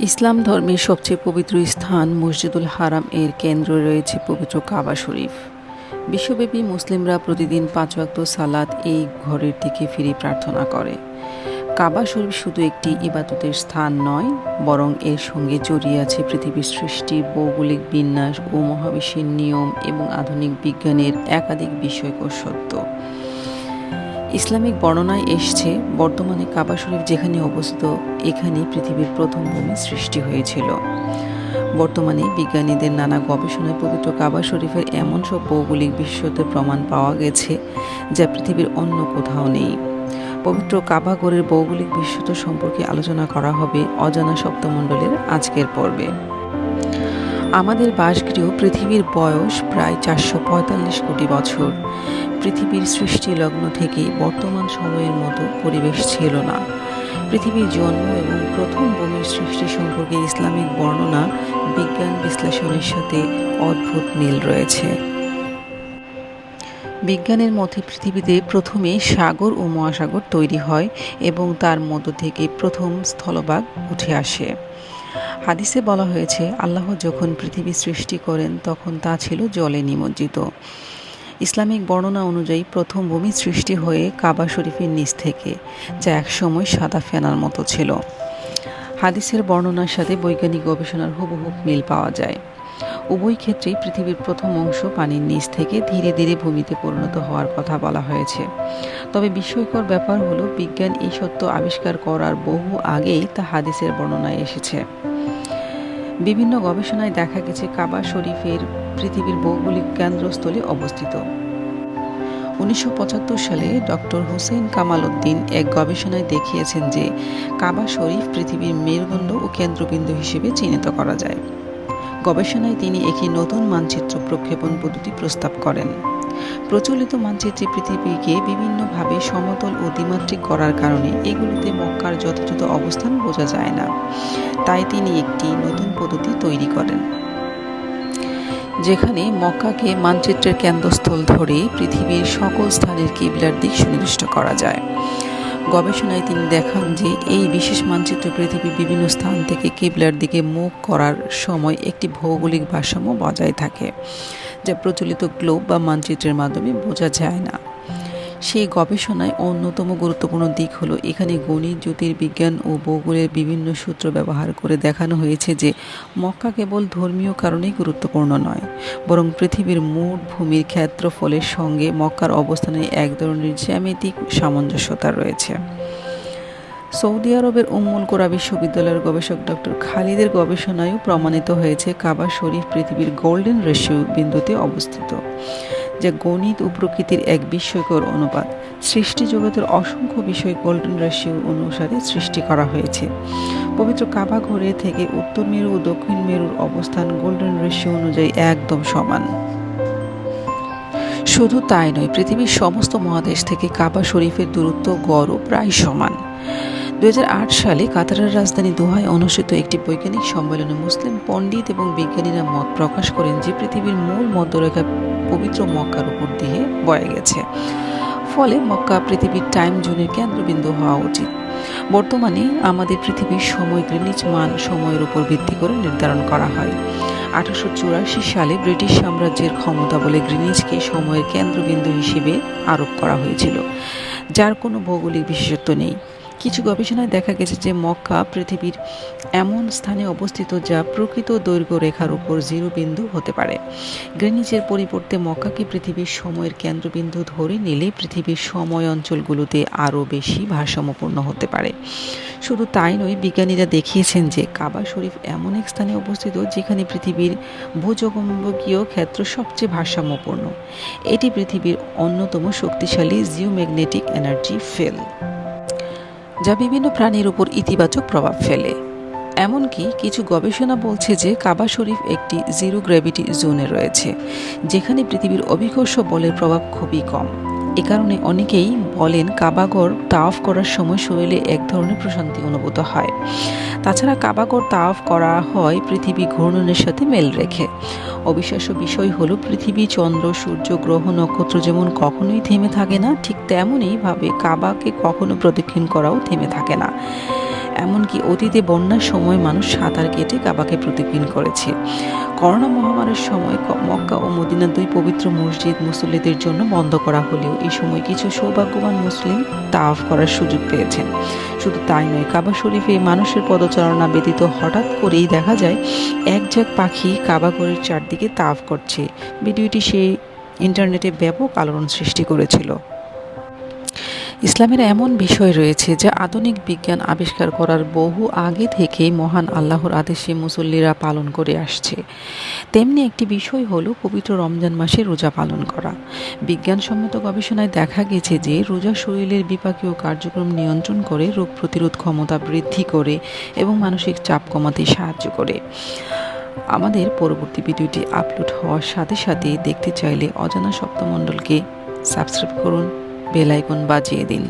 ইসলাম ধর্মের সবচেয়ে পবিত্র স্থান মসজিদুল হারাম এর কেন্দ্র রয়েছে পবিত্র কাবা শরীফ। বিশ্বব্যাপী মুসলিমরা প্রতিদিন পাঁচ ওয়াক্ত সালাত এই ঘরের দিকে ফিরে প্রার্থনা করে। কাবা শরীফ শুধু একটি ইবাদতের স্থান নয়, বরং এর সঙ্গে জড়িয়ে আছে পৃথিবীর সৃষ্টি, ভৌগোলিক বিন্যাস ও মহাবিশ্বের নিয়ম এবং আধুনিক বিজ্ঞানের একাধিক বিষয়ক সত্য। ইসলামিক বর্ণনায় এসছে, বর্তমানে কাবা শরীফ যেখানে অবস্থিত এখানে পৃথিবীর প্রথম ভূমি সৃষ্টি হয়েছিল। বর্তমানে বিজ্ঞানীদের নানা গবেষণায় পবিত্র কাবা শরীফের এমন সব ভৌগোলিক বিশেষত্বের প্রমাণ পাওয়া গেছে, যা পৃথিবীর অন্য কোথাও নেই। পবিত্র কাবাগরের ভৌগোলিক বিশেষত্ব সম্পর্কে আলোচনা করা হবে অজানা সপ্তমণ্ডলের আজকের পর্বে। আমাদের বাসগৃহ পৃথিবীর বয়স প্রায় চারশো পঁয়তাল্লিশ কোটি বছর। পৃথিবীর সৃষ্টি লগ্ন থেকে বর্তমান সময়ের মতো পরিবেশ ছিল না। পৃথিবীর জন্ম এবং প্রথম ভূমির সৃষ্টি সম্পর্কে ইসলামিক বর্ণনা, বিজ্ঞান বিশ্লেষণের সাথে অদ্ভুত মিল রয়েছে। বিজ্ঞানের মতে পৃথিবীতে প্রথমে সাগর ও মহাসাগর তৈরি হয় এবং তার মধ্য থেকে প্রথম স্থলভাগ উঠে আসে। হাদিসে বলা হয়েছে, আল্লাহ যখন পৃথিবী সৃষ্টি করেন, তখন তা ছিল জলে নিমজ্জিত। ইসলামিক বর্ণনা অনুযায়ী প্রথম ভূমি সৃষ্টি হয়ে কাবা শরীফের নিচ থেকে, যা একসময় সাদা ফেনার মতো ছিল। হাদিসের বর্ণনার সাথে বৈজ্ঞানিক গবেষণার হুবহুব মিল পাওয়া যায়। উভয় ক্ষেত্রেই পৃথিবীর প্রথম অংশ পানির নিচ থেকে ধীরে ধীরে ভূমিতে পরিণত হওয়ার কথা বলা হয়েছে। তবে বিস্ময়কর ব্যাপার হলো, বিজ্ঞান এই সত্য আবিষ্কার করার বহু আগেই তা হাদিসের বর্ণনায় এসেছে। বিভিন্ন গবেষণায় দেখা গেছে কাবা শরীফের পৃথিবীর ভৌগোলিক কেন্দ্রস্থলে অবস্থিত। উনিশশো পঁচাত্তর সালে ডক্টর হুসেন কামাল উদ্দিন এক গবেষণায় দেখিয়েছেন যে কাবা শরীফ পৃথিবীর মেরুদণ্ড ও কেন্দ্রবিন্দু হিসেবে চিহ্নিত করা যায়। গবেষণায় তিনি একটি নতুন মানচিত্র প্রক্ষেপণ পদ্ধতি প্রস্তাব করেন। প্রচলিত মানচিত্রে পৃথিবীকে বিভিন্নভাবে সমতল ও দ্বিমাত্রিক করার কারণে এগুলিতে মক্কার যথাযথ অবস্থান বোঝা যায় না। তাই তিনি একটি নতুন পদ্ধতি তৈরি করেন। যেখানে মক্কাকে মানচিত্রের কেন্দ্রস্থল ধরে পৃথিবীর সকল স্থানের কিবলার দিক সুনির্দিষ্ট করা যায়। গবেষণায় তিনি দেখান যে এই বিশেষ মানচিত্র পৃথিবীর বিভিন্ন স্থান থেকে কিবলার দিকে মুখ করার সময় একটি ভৌগোলিক ভারসাম্য বজায় থাকে। যা প্রচলিত গ্লোব বা মানচিত্রের মাধ্যমে বোঝা যায় না। সেই গবেষণায় অন্যতম গুরুত্বপূর্ণ দিক হলো এখানে গণিত, জ্যোতির্বিজ্ঞান ও ভূগোলের বিভিন্ন সূত্র ব্যবহার করে দেখানো হয়েছে যে মক্কা কেবল ধর্মীয় কারণেই গুরুত্বপূর্ণ নয়, বরং পৃথিবীর মোট ভূমির ক্ষেত্রফলের সঙ্গে মক্কার অবস্থানে এক ধরনের জ্যামিতিক সামঞ্জস্যতা রয়েছে। সৌদি আরবের উম্মুল কোরা বিশ্ববিদ্যালয়ের গবেষক ডক্টর খালিদের গবেষণায়ও প্রমাণিত হয়েছে কাবা শরীফ পৃথিবীর গোল্ডেন রেশিও বিন্দুতে অবস্থিত, যা গণিত ও প্রকৃতির এক বিস্ময়কর অনুপাত। সৃষ্টি জগতের অসংখ্য বিষয় গোল্ডেন রেশিও অনুসারে সৃষ্টি করা হয়েছে। পবিত্র কাবা ঘরে থেকে উত্তর মেরু ও দক্ষিণ মেরুর অবস্থান গোল্ডেন রেশিও অনুযায়ী একদম সমান। শুধু তাই নয়, পৃথিবীর সমস্ত মহাদেশ থেকে কাবা শরীফের দূরত্ব গড়ও প্রায় সমান। দু হাজার আট সালে কাতারের রাজধানী দোহায় অনুষ্ঠিত একটি বৈজ্ঞানিক সম্মেলনে মুসলিম পণ্ডিত এবং বিজ্ঞানীরা মত প্রকাশ করেন যে পৃথিবীর মূল মধ্যরেখা পবিত্র মক্কার উপর দিয়ে বয়ে গেছে। ফলে মক্কা পৃথিবীর টাইম জোনের কেন্দ্রবিন্দু হওয়া উচিত। বর্তমানে আমাদের পৃথিবীর সময় গ্রিনিচ মান সময়ের উপর ভিত্তি করে নির্ধারণ করা হয়। আঠারোশো চুরাশি সালে ব্রিটিশ সাম্রাজ্যের ক্ষমতা বলে গ্রিনিচকে সময়ের কেন্দ্রবিন্দু হিসেবে আরোপ করা হয়েছিল, যার কোনো ভৌগোলিক বিশেষত্ব নেই। কিছু গবেষণায় দেখা গেছে যে মক্কা পৃথিবীর এমন স্থানে অবস্থিত যা প্রকৃত দৈর্ঘ্য রেখার উপর জিরো বিন্দু হতে পারে। গ্রিনিচের পরিবর্তে মক্কাকে পৃথিবীর সময়ের কেন্দ্রবিন্দু ধরে নিলে পৃথিবীর সময় অঞ্চলগুলোতে আরও বেশি ভারসাম্যপূর্ণ হতে পারে। শুধু তাই নয়, বিজ্ঞানীরা দেখিয়েছেন যে কাবা শরীফ এমন এক স্থানে অবস্থিত যেখানে পৃথিবীর ভূজগম্বকীয় ক্ষেত্র সবচেয়ে ভারসাম্যপূর্ণ। এটি পৃথিবীর অন্যতম শক্তিশালী জিওম্যাগনেটিক এনার্জি ফেল যা বিভিন্ন প্রাণীর উপর ইতিবাচক প্রভাব ফেলে। এমনকি কিছু গবেষণা বলছে যে কাবা শরীফ একটি জিরো গ্র্যাভিটি জোনে রয়েছে, যেখানে পৃথিবীর অভিকর্ষ বলের প্রভাব খুবই কম। এ কারণে অনেকেই বলেন কাবাগর তাওয়াফ করার সময় শরীরে এক ধরনের প্রশান্তি অনুভূত হয়। তাছাড়া কাবাগর তাওয়াফ করা হয় পৃথিবী ঘূর্ণনের সাথে মেল রেখে। অবিশ্বাস্য বিষয় হলো পৃথিবী, চন্দ্র, সূর্য, গ্রহ, নক্ষত্র যেমন কখনোই থেমে থাকে না, ঠিক তেমনই ভাবে কাবাকে কখনো প্রদক্ষিণ করাও থেমে থাকে না। এমনকি অতীতে বন্যার সময় মানুষ সাঁতার কেটে কাবাকে প্রতিপিন করেছে। করোনা মহামারীর সময় মক্কা ও মদিনা দুই পবিত্র মসজিদ মুসল্লিদের জন্য বন্ধ করা হলেও এই সময় কিছু সৌভাগ্যবান মুসলিম তাওয়াফ করার সুযোগ পেয়েছেন। শুধু তাই নয়, কাবা শরীফে মানুষের পদচারণা ব্যতীত হঠাৎ করেই দেখা যায়, এক ঝাঁক পাখি কাবাগরের চারদিকে তাওয়াফ করছে। ভিডিওটি সেই ইন্টারনেটে ব্যাপক আলোড়ন সৃষ্টি করেছিল। ইসলামের এমন বিষয় রয়েছে যা আধুনিক বিজ্ঞান আবিষ্কার করার বহু আগে থেকেই মহান আল্লাহর আদেশে মুসল্লিরা পালন করে আসছে। তেমনি একটি বিষয় হলো পবিত্র রমজান মাসে রোজা পালন করা। বিজ্ঞানসম্মত গবেষণায় দেখা গেছে যে রোজা শরীরের বিপাকীয় কার্যক্রম নিয়ন্ত্রণ করে রোগ প্রতিরোধ ক্ষমতা বৃদ্ধি করে এবং মানসিক চাপ কমাতে সাহায্য করে। আমাদের পরবর্তী ভিডিওটি আপলোড হওয়ার সাথে সাথে দেখতে চাইলে অজানা সপ্তমণ্ডলকে সাবস্ক্রাইব করুন। বেল আইকন বাজিয়ে দিন।